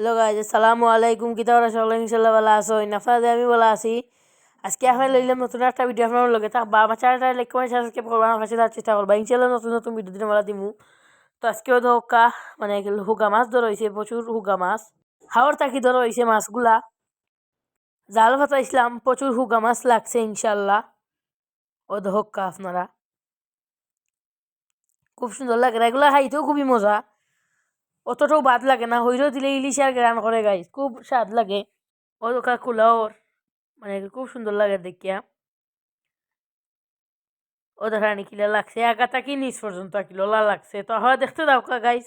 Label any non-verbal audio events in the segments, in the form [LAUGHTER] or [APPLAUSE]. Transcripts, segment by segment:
Hello guys আসসালামু আলাইকুম কিতা ওরা সকলে ইনশাল্লাহ ভালো আছো আপনাদের আমি ভালো আছি আজকে আপনার লইলাম নতুন একটা ভিডিও আপনার লগে তা আমার চ্যানেলটা লাইক কমেন্ট সাবস্ক্রাইব করবা আমার কাছে যাওয়ার চেষ্টা করবা ইনশাল্লাহ নতুন নতুন ভিডিও দিনে মালা দিমু তো আজকেও ধোকা মানে হুগা মাছ ধরা হয়েছে প্রচুর হুগা মাছ হাওড় তাকি ধরা হয়েছে মাছগুলা জাল ফাতা ইসলাম প্রচুর হুগা মাছ লাগছে ইনশাল্লাহ ও ধোকা আপনারা খুব সুন্দর লাগে এগুলো খাইতেও খুবই মজা অতটাও বাদ লাগে না। হইরও দিলে ইলিশ আর গ্রান করে গাইস খুব স্বাদ লাগে। অতকা কুলাওর মানে খুব সুন্দর লাগে দেখিয়া। ও দেখা কিলা লাগছে। একা কি নিচ পর্যন্ত কিলোলা লাগছে। তো হয় দেখতে দাও কা গাইস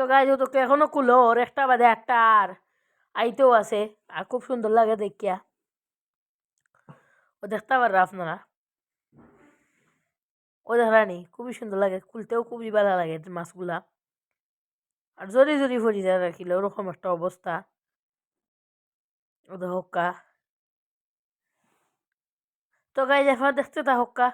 তো গাই তোকে এখনও কুলো, ওর একটা বাদে একটা আর। আইতেও আছে, আর খুব সুন্দর লাগে দেখিয়া। ও দেখতে পাররা আপনারা। ও দেখানি খুবই সুন্দর লাগে, খুলতেও খুবই ভালো লাগে মাছগুলা। আর জরি জরি ভরি যায় রাখিলে ওরকম একটা অবস্থা। ও হক্কা। তো গাই এখন দেখতে তা হক্কা।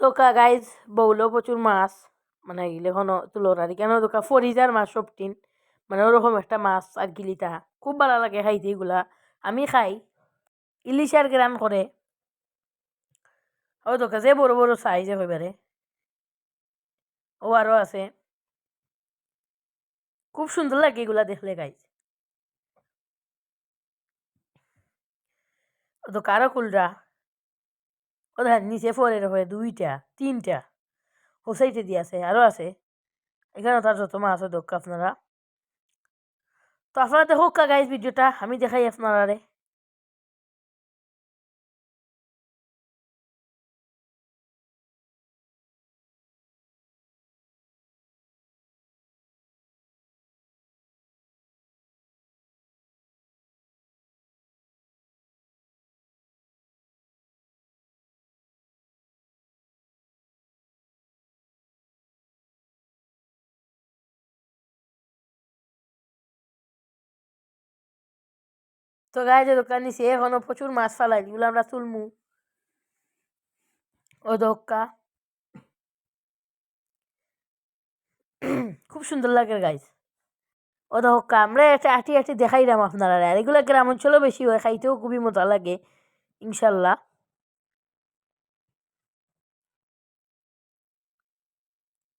দোকা গাইজ বউলো প্রচুর মাছ মানে এগুলো এখনও তুলোর আর কেন দোকা ফরিজার মাছ সবটিন মানে ওরকম একটা মাছ আর গিলিতা খুব ভালো লাগে খাইতে এগুলা আমি খাই ইলিশার গ্রান করে ও দোকা যে বড় বড় সাইজে হইবারে ও আরও আছে। খুব সুন্দর লাগে এগুলা দেখলে গাইজ। তো কারও কুলরা ও দেখেন, নিচে ফোরের হয়ে দুইটা, তিনটা, ও সাইডে দিয়ে আছে আরও আছে। এখানে তার যত মাছ দক্ষ আপনারা। তো আপনারা দেখো গাইজ ভিডিওটা আমি দেখাই আপনারা তো গায়ে যে দোকান নিছি, এখনও প্রচুর মাছ ফালাই এগুলো আমরা তুলমু। ও দোকা [CLEARS THROAT] খুব সুন্দর লাগে গাইজ ও দোকা আমরা একটা আটি আটি দেখাইলাম আপনারা আর এগুলো গ্রাম অঞ্চলেও বেশি হয়, খাইতেও খুবই মজা লাগে, ইনশাল্লাহ।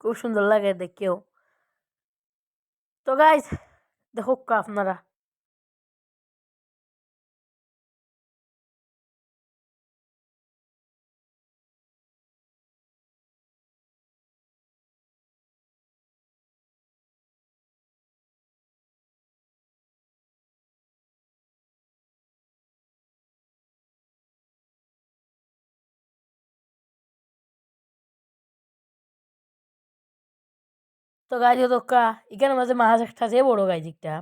খুব সুন্দর লাগে দেখেও। তো গাইজ দেখো আপনারা। তো গাইজ দোকা ইখানে মাঝে মাছ একটা যে বড় গাইজ একটা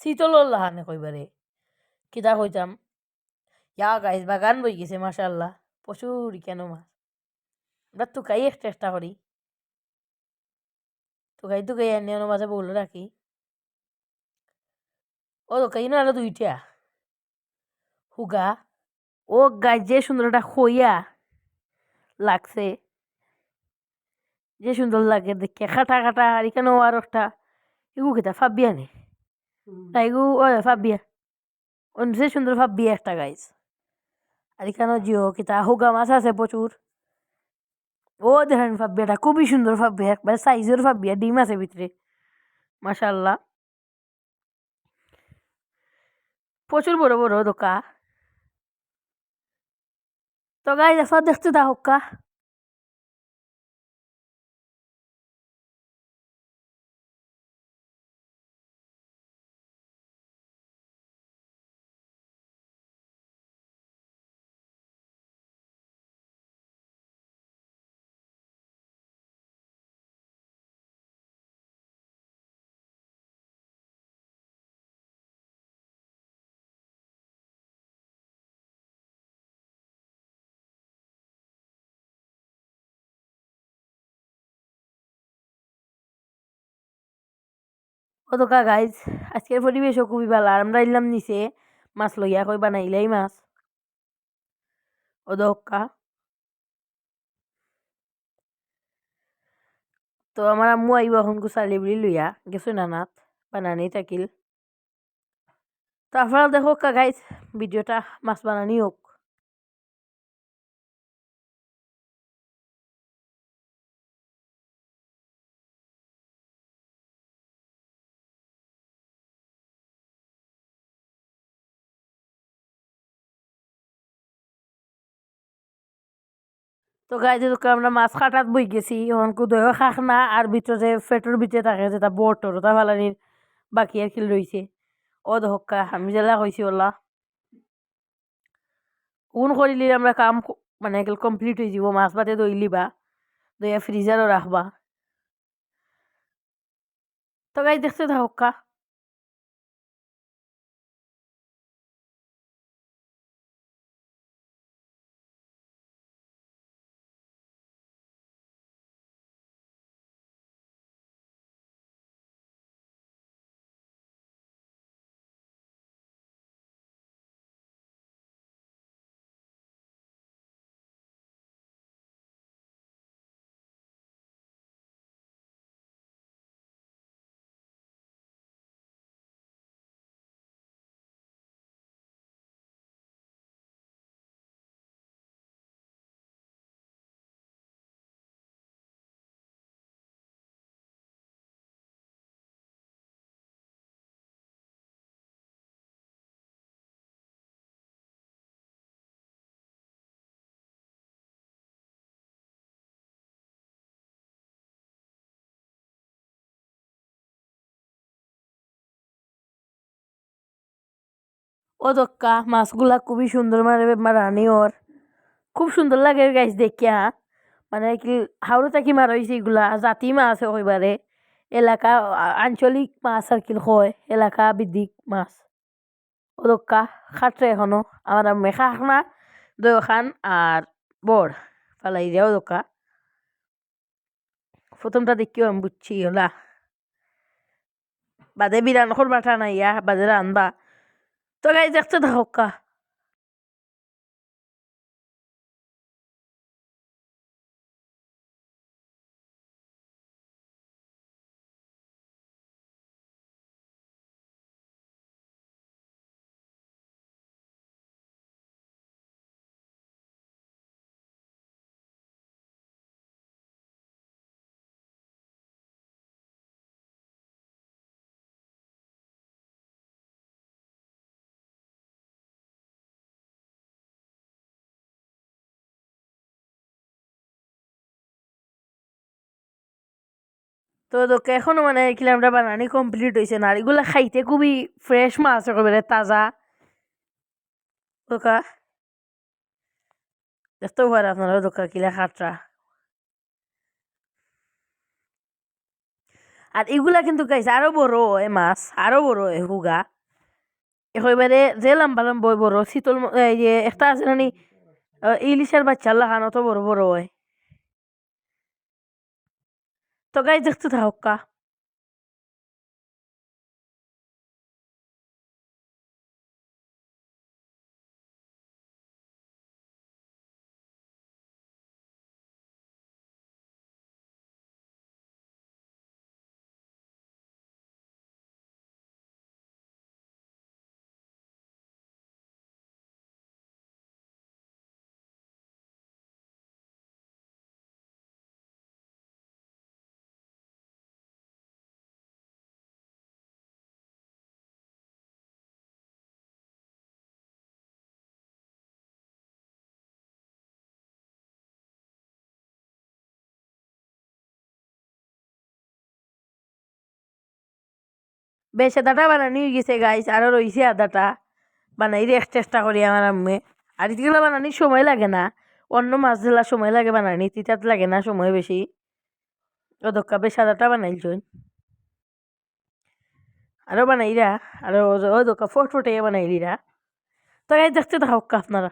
শীতল লাহানে কইবারে, কিতা কইতাম? ইয়া গাইজ বাগান বই গেছে মাসাল্লাহ প্রচুর কেন মাছ। আমরা তো গাই একটা একটা করি। তো গাই তো গাই আনি মাঝে বলে রাখি। ও তো কাই না আরও দুইটা। হুগা, ও গাই যে সুন্দর একটা খইয়া লাগছে। যে সুন্দর লাগে দেখে খাটা খাটা আর এখানেও আর একটা এগু খেতা ফাবিয়া নে? না এগু ও ফাবিয়া যে সুন্দর ফাবিয়া একটা গাইজ। আর এখানেও জিও কিতা? হুগা মাছ আছে প্রচুর। ও দেখেন ফাবিয়াটা খুবই সুন্দর ফাবিয়া একবারে সাইজের ফাবিয়া ডিম আছে ভিতরে। মাসাল্লাহ প্রচুর বড় বড় দোকা। তো গাই দেখতে থাকা ও তো কা গাইজ আজকের পরিবেশও খুবই ভালো। আর আমরা এলাম নিচে, মাছ লইয়া কই বানাইলাই মাছ। ও তো আমার আম্মু আইব এখন গুছালি বুলি লইয়া। গেছো নানাত বানানি থাকিল। তো আপনারা দেখো কা গাইজ ভিডিওটা মাছ বানানি হোক। তো গাইজ তোকে আমরা মাছ কাটাত বই গেছি, এখন কুদয় খাখ না, আর ভিতরে ফেটোর ভিতরে থাকে যেটা বটর ওটা ফালানির বাকি আর খিল রয়েছে ও দহকা আমি জেলা কইছি ওলা কোন করিলি আমরা কাম মানে এগুলো কমপ্লিট হয়ে যাব, মাছ বাদে দইলি বা দইয়া ফ্রিজারও রাখবা তো গাইজ দেখতে থাকা ও দক্কা মাছগুলা খুবই সুন্দর মানে রানি ওর। খুব সুন্দর লাগে গাইজ দেখিয়া। মানে কি হাওড়ে থাকি মার হয়েছে এগুলা, জাতি মাছ একেবারে। এলাকা আঞ্চলিক মাছ আর কি হয় এলাকা বিদিক মাছ। ও দক্কা খাটরে এখনও। আমার মেখা খানা দই খান আর বড় ফালাই দেওয়া দোকা প্রথমটা দেখিও আমি বুঝছি ওলা বাদে বিরান করবাটা নাই ইয়া বাদে রানবা তো গাইজ দেখতে থাকা তো তোকে এখনও মানে কিলামটা বানানি কমপ্লিট হয়েছে না। আর এগুলা খাইতে খুবই ফ্রেশ মাছ একেবারে তাজা। দোকা। দেখতেও পারে আপনারা দোকা কিলা খাটরা আর এগুলা কিন্তু গাইছে আরও বড় হয় মাছ আরও বড় হয় হুগা। একেবারে যে লম্বা লম্বা বড় শীতল এই যে একটা আছে নানি ইলিশের বাচ্চা লাগানো তো বড় বড় হয়। তো গাই দেখতে থাকা বেশ আদাটা বানানি হয়ে গেছে গাইস আরও রয়েছে আদাটা বানাই রেখ চেষ্টা করি আমার আম্মে আর এগুলো বানানির সময় লাগে না। অন্য মাছ ধরার সময় লাগে বানানি, তিতাত লাগে না সময় বেশি। ও দক্কা বেশ আদাটা বানাইলছুন আরও বানাইরা আরও ও দোকা ফট ফটে বানাইলিরা। তো গাইস দেখতে থাকুক আপনারা।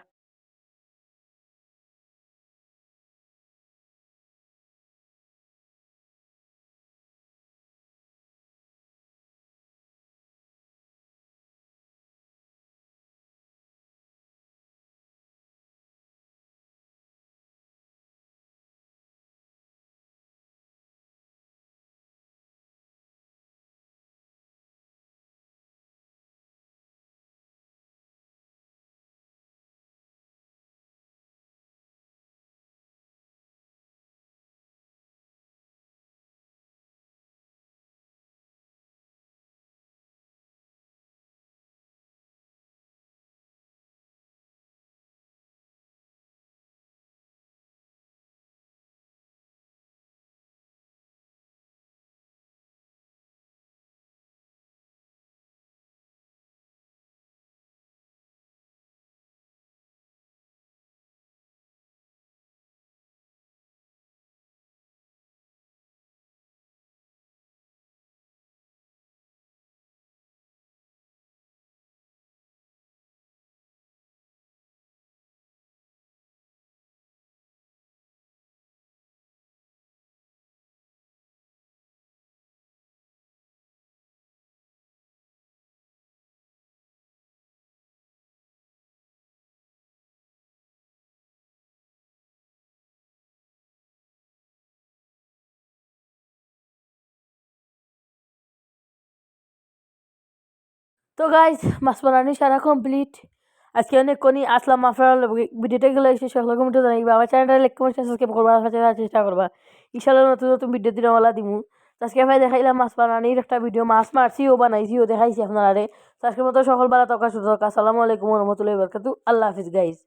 তো গাইজ মাছ বানানি সারা কমপ্লিট আজকে অনেক অনেকক্ষণই আসলাম মাফার ভিডিওটা গেলে এসে সকলকে জানাই। আমার চ্যানেলটা লাইক কমেন্ট সাবস্ক্রাইব করবা কাছে চেষ্টা করবা। ইনশাল্লাহ নতুন নতুন ভিডিও দিন ওলা দিমু। আজকে ভাই দেখাইলাম মাছ বানানির একটা ভিডিও মাছ মারছিও, বানাইছিও, দেখাইছি আপনারা আজকের মতো সকল বেলা তকা সুতকা আসসালামু আলাইকুম রহমতুল্লাহ বরকাতু আল্লাহ হাফিজ গাইজ